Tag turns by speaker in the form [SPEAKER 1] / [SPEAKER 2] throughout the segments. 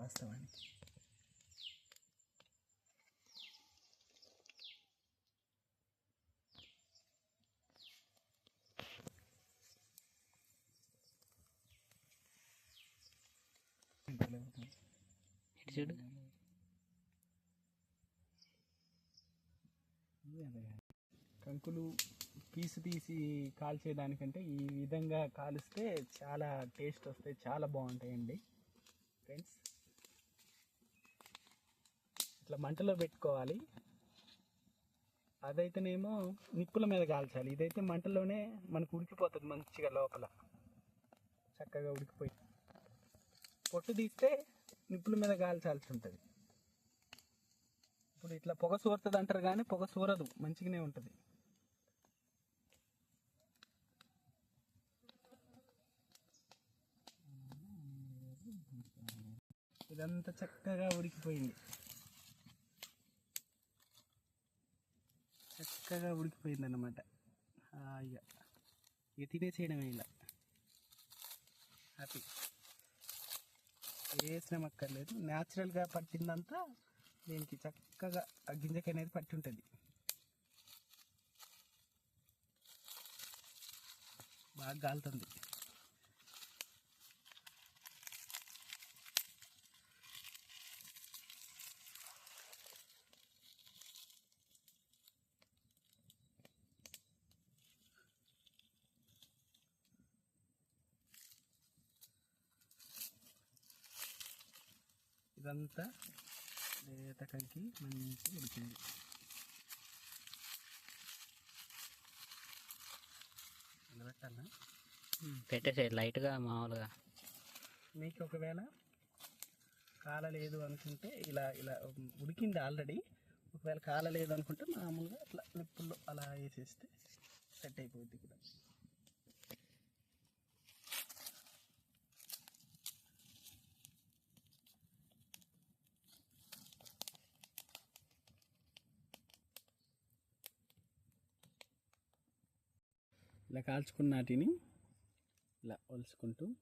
[SPEAKER 1] వాస్తవానికి.
[SPEAKER 2] చూడు.
[SPEAKER 1] కంకులు పీసు తీసి కాల్చేయడానికంటే ఈ విధంగా కాలుస్తే చాలా టేస్ట్ వస్తాయి చాలా బాగుంటాయండి. ఫ్రెండ్స్ ఇట్లా మంటలో పెట్టుకోవాలి. అదైతేనేమో నిప్పుల మీద కాల్చాలి. ఇదైతే మంటలోనే మనకు ఉడికిపోతుంది మంచిగా లోపల. చక్కగా ఉడికిపోయి పొట్టు తీస్తే నిప్పుల మీద కాల్చాల్సి ఉంటుంది. ఇప్పుడు ఇట్లా పొగ సూరుతుంది అంటారు కానీ పొగ సూరదు మంచిగానే ఉంటుంది. ఇదంతా చక్కగా ఉడికిపోయింది. చక్కగా ఉడికిపోయింది అనమాట ఇక ఇక తినేసేయడమే ఇలా హ్యాపీ ఏ శ్రమ అక్కర్లేదు న్యాచురల్గా పట్టిందంతా దీనికి చక్కగా ఆ గింజకి అనేది పట్టి ఉంటుంది బాగా గాలుతుంది. ఇదంతా లేత కంకి మంచిగా ఉడికింది. నిలబెట్టాలా?
[SPEAKER 2] పెట్టేసే లైట్గా మామూలుగా.
[SPEAKER 1] మీకు ఒకవేళ కాలలేదు అనుకుంటే ఇలా ఇలా ఉడికింది ఆల్రెడీ. ఒకవేళ కాలలేదు అనుకుంటే మామూలుగా అట్లా నిప్పుల్లో అలా వేసేస్తే సెట్ అయిపోద్ది కూడా ఇలా కాల్చుకున్న వాటిని ఇలా ఒలుచుకుంటూ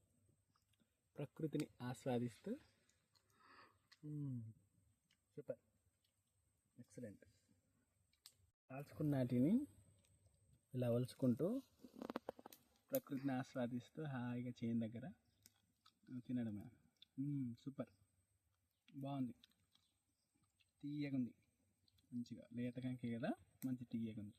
[SPEAKER 1] ప్రకృతిని ఆస్వాదిస్తూ. సూపర్. ఎక్సలెంట్. కాల్చుకున్న వాటిని ఇలా ఒలుచుకుంటూ ప్రకృతిని ఆస్వాదిస్తూ హాయిగా చేయని దగ్గర తినడమే. సూపర్. బాగుంది. తీయగుంది. ఉంది మంచిగా. లేత కదా? మంచి తీయగా ఉంది